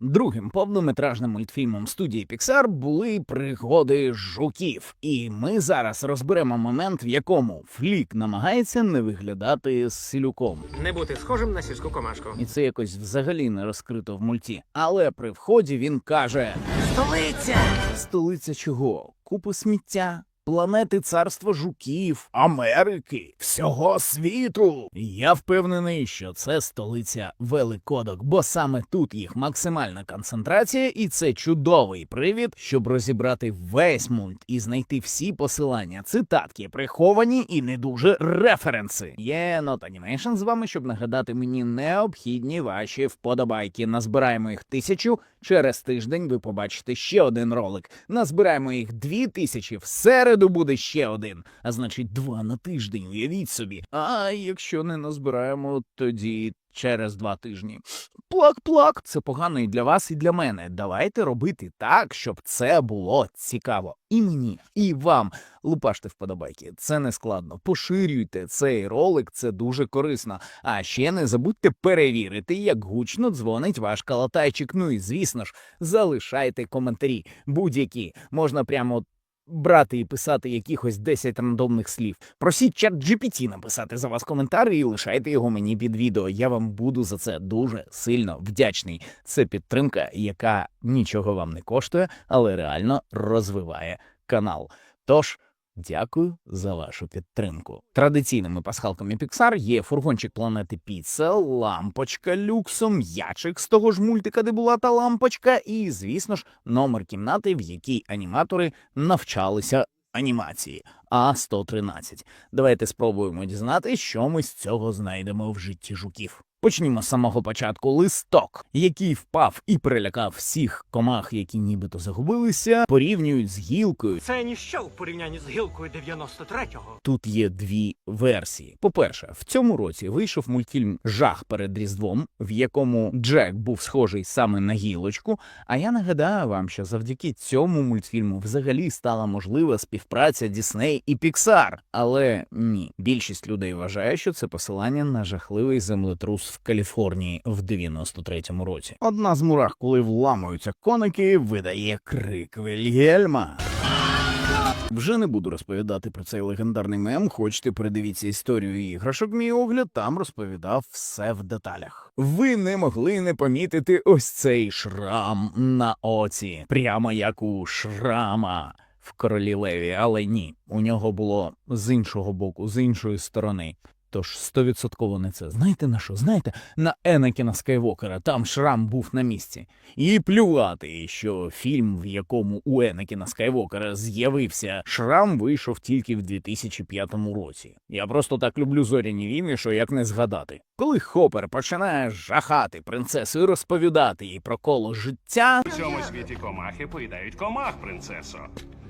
Другим повнометражним мультфільмом студії Pixar були пригоди жуків, і ми зараз розберемо момент, в якому Флік намагається не виглядати силюком. Не бути схожим на сільську комашку. І це якось взагалі не розкрито в мульті. Але при вході він каже: Столиця! Столиця чого? Купи сміття. Планети царства жуків, Америки, всього світу. Я впевнений, що це столиця великодок, бо саме тут їх максимальна концентрація, і це чудовий привід, щоб розібрати весь мульт і знайти всі посилання, цитатки, приховані і не дуже референси. Є Not Animation з вами, щоб нагадати мені необхідні ваші вподобайки. Назбираємо їх тисячу. Через тиждень ви побачите ще один ролик. Назбираємо їх дві тисячі. В середу буде ще один. А значить, два на тиждень. Уявіть собі. А якщо не назбираємо, тоді через два тижні. Плак-плак. Це погано і для вас, і для мене. Давайте робити так, щоб це було цікаво. І мені, і вам. Лупаште вподобайки. Це не складно. Поширюйте цей ролик, це дуже корисно. А ще не забудьте перевірити, як гучно дзвонить ваш калатайчик. Ну і звісно ж, залишайте коментарі. Будь-які можна прямо. Брати і писати якихось 10 рандомних слів. Просіть чат GPT написати за вас коментар і лишайте його мені під відео. Я вам буду за це дуже сильно вдячний. Це підтримка, яка нічого вам не коштує, але реально розвиває канал. Тож. Дякую за вашу підтримку. Традиційними пасхалками Pixar є фургончик планети Піца, лампочка люксом, ячик з того ж мультика, де була та лампочка, і, звісно ж, номер кімнати, в якій аніматори навчалися анімації. А 113. Давайте спробуємо дізнати, що ми з цього знайдемо в житті жуків. Почнімо з самого початку. Листок, який впав і перелякав всіх комах, які нібито загубилися, порівнюють з гілкою, Це ніщо в порівнянні з гілкою 93-го. Тут є дві версії. По-перше, в цьому році вийшов мультфільм Жах перед Різдвом, в якому Джек був схожий саме на гілочку. А я нагадаю вам, що завдяки цьому мультфільму взагалі стала можлива співпраця Дісней і Піксар. Але ні, більшість людей вважає, що це посилання на жахливий землетрус в Каліфорнії в 93-му році. Одна з мурах, коли вламуються коники, видає крик Вільгельма. Вже не буду розповідати про цей легендарний мем. Хочете передивіться історію іграшок. Мій огляд там розповідав все в деталях. Ви не могли не помітити ось цей шрам на оці, прямо як у шрама в королі Леві, але ні, у нього було з іншого боку, з іншої сторони. Тож стовідсотково не це. Знаєте на що? Знаєте, на Енакіна Скайвокера там шрам був на місці. І плювати, що фільм, в якому у Енакіна Скайвокера з'явився шрам, вийшов тільки в 2005 році. Я просто так люблю зоряні війни, що як не згадати. Коли Хопер починає жахати принцесу і розповідати їй про коло життя, У цьому світі комахи поїдають комах, принцесо.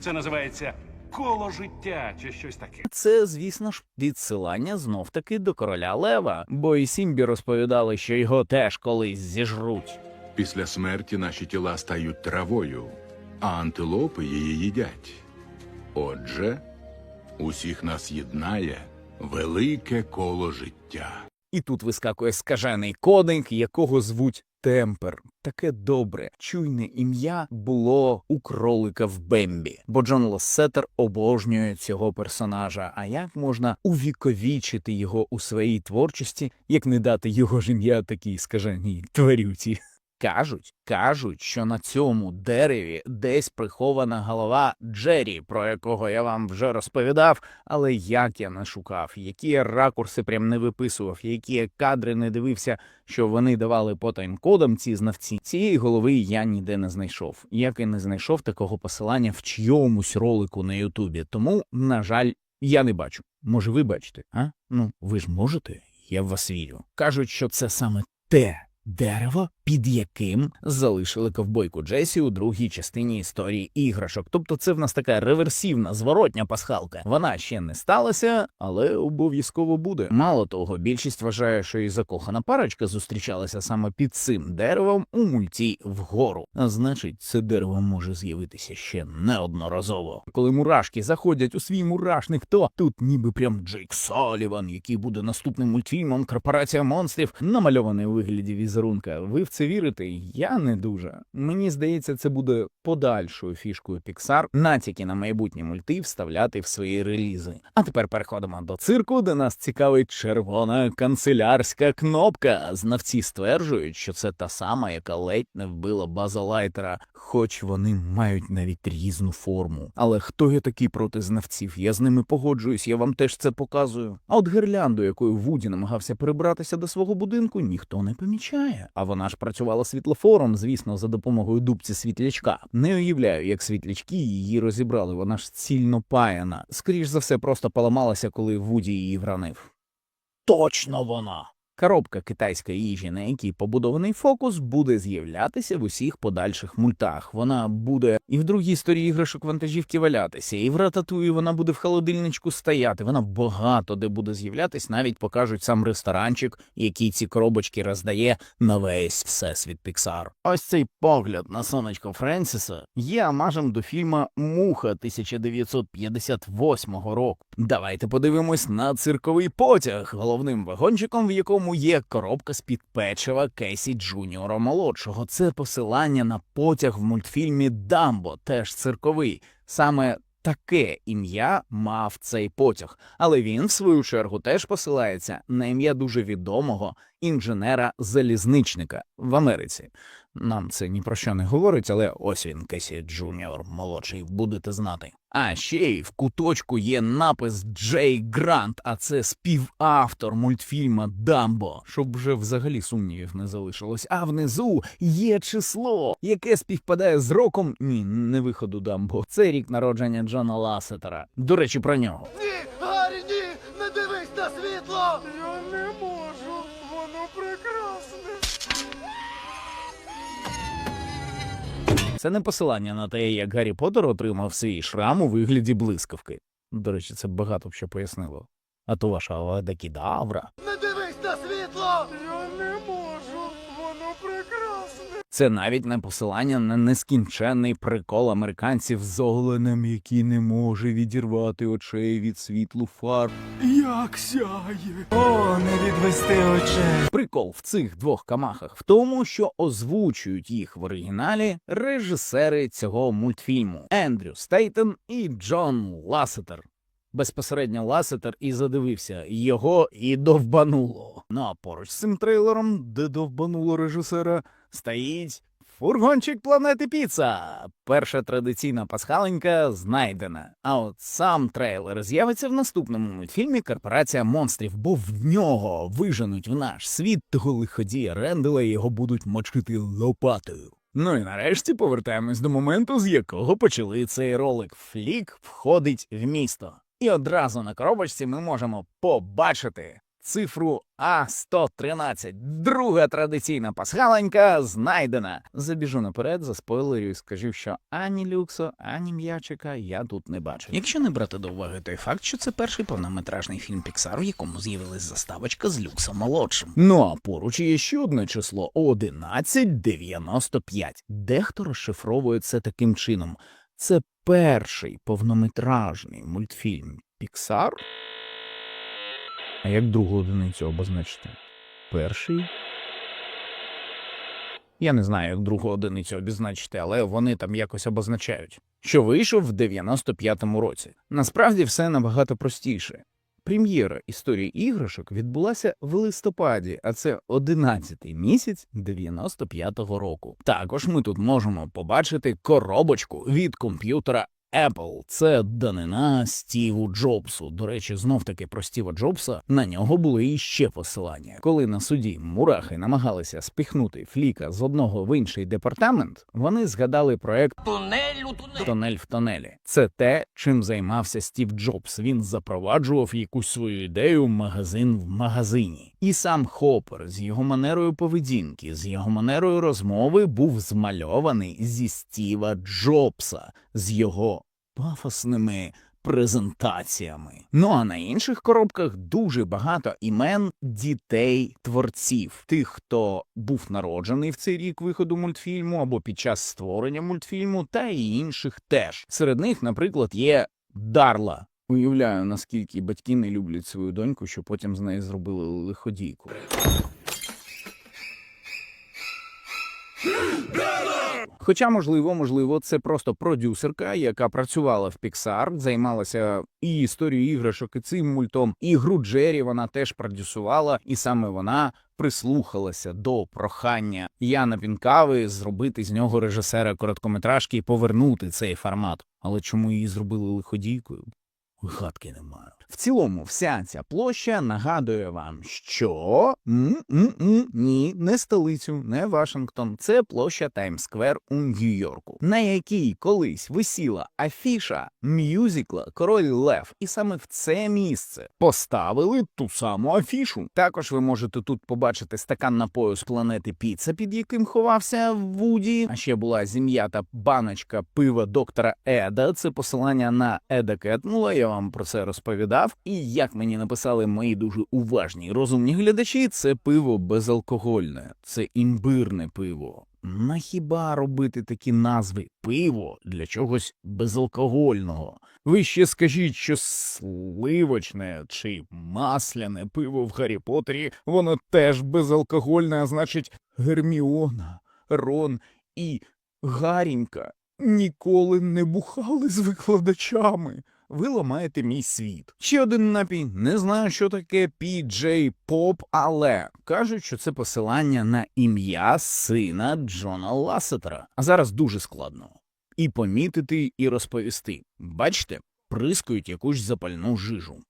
Це називається коло життя чи щось таке. це, звісно ж, відсилання знов таки до короля Лева, бо і Сімбі розповідали, що його теж колись зіжруть. Після смерті наші тіла стають травою, а антилопи її їдять. Отже, усіх нас єднає велике коло життя. І тут вискакує скажений коник, якого звуть Темпер. Таке добре, чуйне ім'я було у кролика в Бембі, бо Джон Лоссетер обожнює цього персонажа. А як можна увіковічити його у своїй творчості, як не дати його ж ім'я такій скаженій тварюці? Кажуть, кажуть, що на цьому дереві десь прихована голова Джері, про якого я вам вже розповідав, але як я не шукав, які ракурси прям не виписував, які кадри не дивився, що вони давали по таймкодам ці знавці. Цієї голови я ніде не знайшов. Як і не знайшов такого посилання в чийомусь ролику на Ютубі. Тому, на жаль, я не бачу. Може, ви бачите, а? Ну, ви ж можете? Я в вас вірю. Кажуть, що це саме те. Дерево, під яким залишили ковбойку Джесі у другій частині історії іграшок. Тобто це в нас така реверсивна, зворотня пасхалка. Вона ще не сталася, але обов'язково буде. Мало того, більшість вважає, що і закохана парочка зустрічалася саме під цим деревом у мульті вгору. А значить, це дерево може з'явитися ще неодноразово. Коли мурашки заходять у свій мурашник, то тут ніби прям Джейк Соліван, який буде наступним мультфільмом Корпорація монстрів, намальований у вигляді візерунку візерунка. Ви в це вірите? Я не дуже. Мені здається, це буде подальшою фішкою Pixar натяки на майбутні мульти вставляти в свої релізи. А тепер переходимо до цирку, де нас цікавить червона канцелярська кнопка. Знавці стверджують, що це та сама, яка ледь не вбила База Лайтера, хоч вони мають навіть різну форму. Але хто я такий проти знавців? Я з ними погоджуюсь, я вам теж це показую. А от гірлянду, якою Вуді намагався перебратися до свого будинку, ніхто не помічає. А вона ж працювала світлофором, звісно, за допомогою дубці світлячка. Не уявляю, як світлячки її розібрали. Вона ж цільно паяна. Скоріш за все, просто поламалася, коли Вуді її вранив. Точно вона. Коробка китайської їжі, на якій побудований фокус, буде з'являтися в усіх подальших мультах. Вона буде і в другій історії іграшок вантажівки валятися, і в рататуї вона буде в холодильничку стояти. Вона багато де буде з'являтись, навіть покажуть сам ресторанчик, який ці коробочки роздає на весь всесвіт Піксар. Ось цей погляд на сонечко Френсіса є амажем до фільма Муха 1958 року. Давайте подивимось на цирковий потяг, головним вагончиком, в якому є коробка з-під печива Кесі Джуніора молодшого. Це посилання на потяг в мультфільмі Дамбо, теж цирковий. Саме таке ім'я мав цей потяг, але він, в свою чергу, теж посилається на ім'я дуже відомого інженера-залізничника в Америці. Нам це ні про що не говорить, але ось він, Кесі Джуніор, молодший, будете знати. А ще й в куточку є напис Джей Грант, а це співавтор мультфільма Дамбо, щоб вже взагалі сумнівів не залишилось. А внизу є число, яке співпадає з роком. Ні, не виходу Дамбо. Це рік народження Джона Ласетера. До речі, про нього. Ні, Гаррі, ні! Не дивись на світло! Я не можу, воно прекрасне. Це не посилання на те, як Гаррі Поттер отримав свій шрам у вигляді блискавки. До речі, це багато б що пояснило. А то ваша Авадакідавра. Не дивись на світло! Я не можу, воно прекрасне. Це навіть не посилання на нескінченний прикол американців з оленем, який не може відірвати очей від світлу фар. Як сяє! О, не відвести очей! Прикол в цих двох камахах в тому, що озвучують їх в оригіналі режисери цього мультфільму Ендрю Стейтен і Джон Ласетер. Безпосередньо Ласетер і задивився його і довбануло. Ну а поруч з цим трейлером, де довбануло режисера, стоїть фургончик планети Піца. Перша традиційна пасхаленька знайдена. А от сам трейлер з'явиться в наступному мультфільмі Корпорація монстрів, бо в нього виженуть в наш світ того лиходія Рендела і його будуть мочити лопатою. Ну і нарешті повертаємось до моменту, з якого почали цей ролик. Флік входить в місто. І одразу на коробочці ми можемо побачити цифру А113. Друга традиційна пасхаленька знайдена. Забіжу наперед, заспойлерю і скажу, що ані люксо, ані м'ячика я тут не бачу. Якщо не брати до уваги той факт, що це перший повнометражний фільм Піксар, в якому з'явилась заставочка з люксом молодшим. Ну а поруч є ще одне число 1195. Дехто розшифровує це таким чином. Це перший повнометражний мультфільм Піксар. А як другу одиницю обозначити? Перший. Я не знаю, як другу одиницю обозначити, але вони там якось обозначають, що вийшов в 95-му році. Насправді все набагато простіше. Прем'єра історії іграшок відбулася в листопаді, а це 11-й місяць 95-го року. Також ми тут можемо побачити коробочку від комп'ютера Apple. Це данина Стіву Джобсу. До речі, знов таки про Стіва Джобса на нього були іще посилання. Коли на суді мурахи намагалися спихнути фліка з одного в інший департамент, вони згадали проект Тунель у тунель. Тонель в тонелі. Це те, чим займався Стів Джобс. Він запроваджував якусь свою ідею магазин в магазині. І сам Хоппер з його манерою поведінки, з його манерою розмови був змальований зі Стіва Джобса, з його пафосними презентаціями. Ну а на інших коробках дуже багато імен дітей творців, тих, хто був народжений в цей рік виходу мультфільму або під час створення мультфільму, та і інших теж. Серед них, наприклад, є Дарла. Уявляю, наскільки батьки не люблять свою доньку, що потім з неї зробили лиходійку. Хоча, можливо, можливо, це просто продюсерка, яка працювала в Pixar, займалася і історією іграшок, і цим мультом, і гру Джері вона теж продюсувала, і саме вона прислухалася до прохання Яна Пінкави зробити з нього режисера короткометражки і повернути цей формат. Але чому її зробили лиходійкою? Гадки не маю. В цілому, вся ця площа нагадує вам, що ні, не столицю, не Вашингтон. Це площа Таймс-сквер у Нью-Йорку, на якій колись висіла афіша мюзикла Король Лев. І саме в це місце поставили ту саму афішу. Також ви можете тут побачити стакан напою з планети Піца, під яким ховався Вуді. А ще була зім'ята баночка пива доктора Еда. Це посилання на Еда Кетмула. Я вам про це розповідав. І як мені написали мої дуже уважні і розумні глядачі, це пиво безалкогольне, це імбирне пиво. На хіба робити такі назви пиво для чогось безалкогольного? Ви ще скажіть, що сливочне чи масляне пиво в Гаррі Поттері, воно теж безалкогольне, а значить Герміона, Рон і Гарінька ніколи не бухали з викладачами. Ви ламаєте мій світ. Ще один напій. Не знаю, що таке PJ Pop, але кажуть, що це посилання на ім'я сина Джона Ласетера. А зараз дуже складно. І помітити, і розповісти. Бачите, прискують якусь запальну жижу.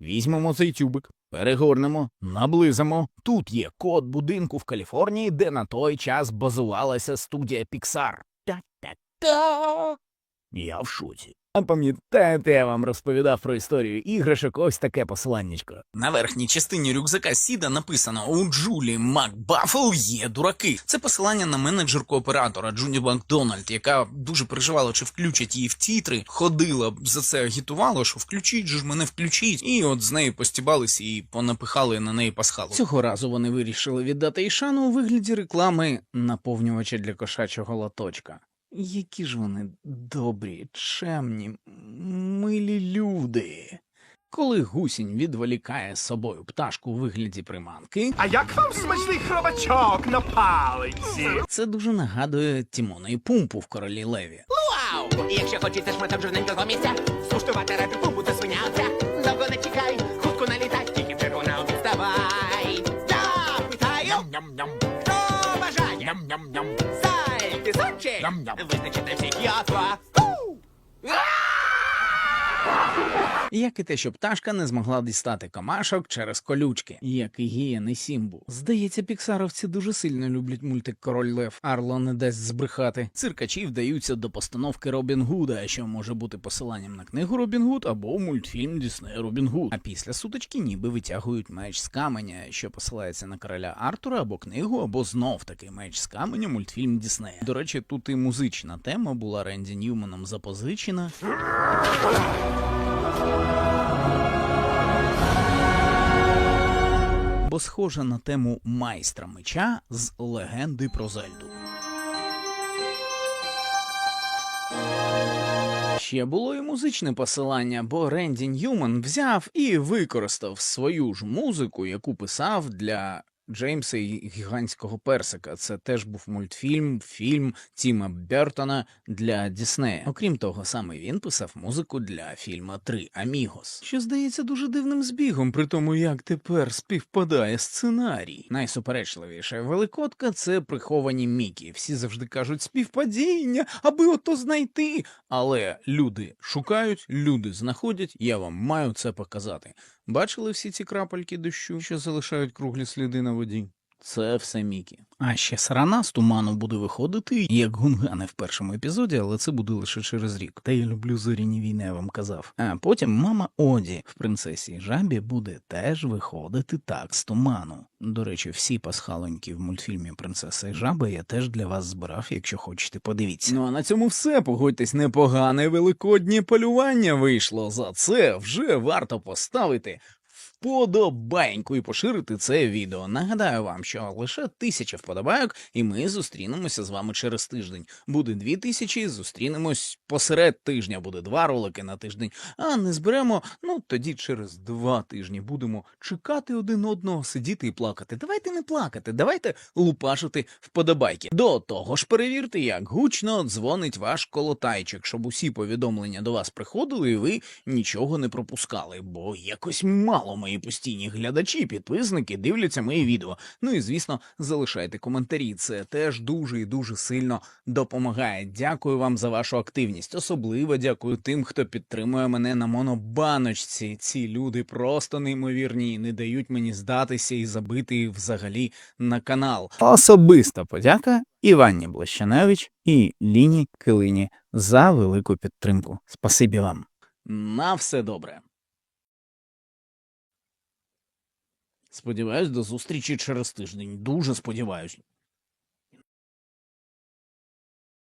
Візьмемо цей тюбик, перегорнемо, наблизимо. Тут є код будинку в Каліфорнії, де на той час базувалася студія Pixar. Та-та-та. Я в шоці. А пам'ятаєте, я вам розповідав про історію іграшок, ось таке посланнячко. На верхній частині рюкзака Сіда написано у Джулі Макбаффл є дураки. Це посилання на менеджерку оператора Джуні Макдональд, яка дуже переживала, чи включать її в тітри, ходила за це агітувала, що включіть ж мене включіть, і от з нею постібалися і понапихали на неї пасхалу. Цього разу вони вирішили віддати їй шану у вигляді реклами наповнювача для кошачого лоточка. Які ж вони добрі, чемні, милі люди. Коли гусінь відволікає з собою пташку у вигляді приманки, А як вам смачний хробачок на палиці? це дуже нагадує Тімона і Пумпу в королі Леві. Вау! Якщо хочете шматок жирненького місця, скуштувати ради пумпу та свинявця. Довго не чекай, хутко налітай, тільки в чергу на обід ставай. Я питаю, хто бажає? Сальки, сочі, визначите всіх ятва. Як і те, що пташка не змогла дістати комашок через колючки, як і гієни Сімбу. Здається, піксаровці дуже сильно люблять мультик Король Лев. Арло не дасть збрехати. Циркачі вдаються до постановки Робін Гуда, що може бути посиланням на книгу Робін Гуд або мультфільм Діснея Робін Гуд. А після сутички ніби витягують меч з каменя, що посилається на короля Артура або книгу, або знов таки меч з каменя, мультфільм Діснея. До речі, тут і музична тема була Ренді Ньюманом запозичена. Бо схожа на тему майстра меча з легенди про Зельду. Ще було і музичне посилання, бо Ренді Ньюман взяв і використав свою ж музику, яку писав для Джеймса і гігантського персика. Це теж був мультфільм, фільм Тіма Бертона для Діснея. Окрім того, саме він писав музику для фільму Три Амігос, що здається дуже дивним збігом, при тому як тепер співпадає сценарій. Найсуперечливіша великодка це приховані Мікі. Всі завжди кажуть співпадіння, аби ото знайти. Але люди шукають, люди знаходять. Я вам маю це показати. Бачили всі ці крапельки дощу, що залишають круглі сліди на воді? Це все Мікі. А ще сарана з туману буде виходити, як гунгани в першому епізоді, але це буде лише через рік. Та я люблю зоряні війни, я вам казав. А потім мама Оді в принцесі жабі буде теж виходити так з туману. До речі, всі пасхалоньки в мультфільмі Принцеса і жаби я теж для вас збирав, якщо хочете, подивіться. Ну а на цьому все. Погодьтесь, непогане великоднє полювання вийшло. За це вже варто поставити вподобайку і поширити це відео. Нагадаю вам, що лише тисяча вподобайок, і ми зустрінемося з вами через тиждень. Буде дві тисячі, зустрінемось посеред тижня. Буде два ролики на тиждень. А не зберемо, ну тоді через два тижні будемо чекати один одного, сидіти і плакати. Давайте не плакати, давайте лупашити вподобайки. До того ж, перевірте, як гучно дзвонить ваш колотайчик, щоб усі повідомлення до вас приходили, і ви нічого не пропускали. Бо якось мало мої постійні глядачі, підписники дивляться мої відео. Ну і звісно, залишайте коментарі. Це теж дуже і дуже сильно допомагає. Дякую вам за вашу активність. Особливо дякую тим, хто підтримує мене на монобаночці. Ці люди просто неймовірні і не дають мені здатися і забити взагалі на канал. Особиста подяка Іванні Блащаневич і Ліні Килині за велику підтримку. Спасибі вам. На все добре. Сподіваюсь, до зустрічі через тиждень. Дуже сподіваюсь.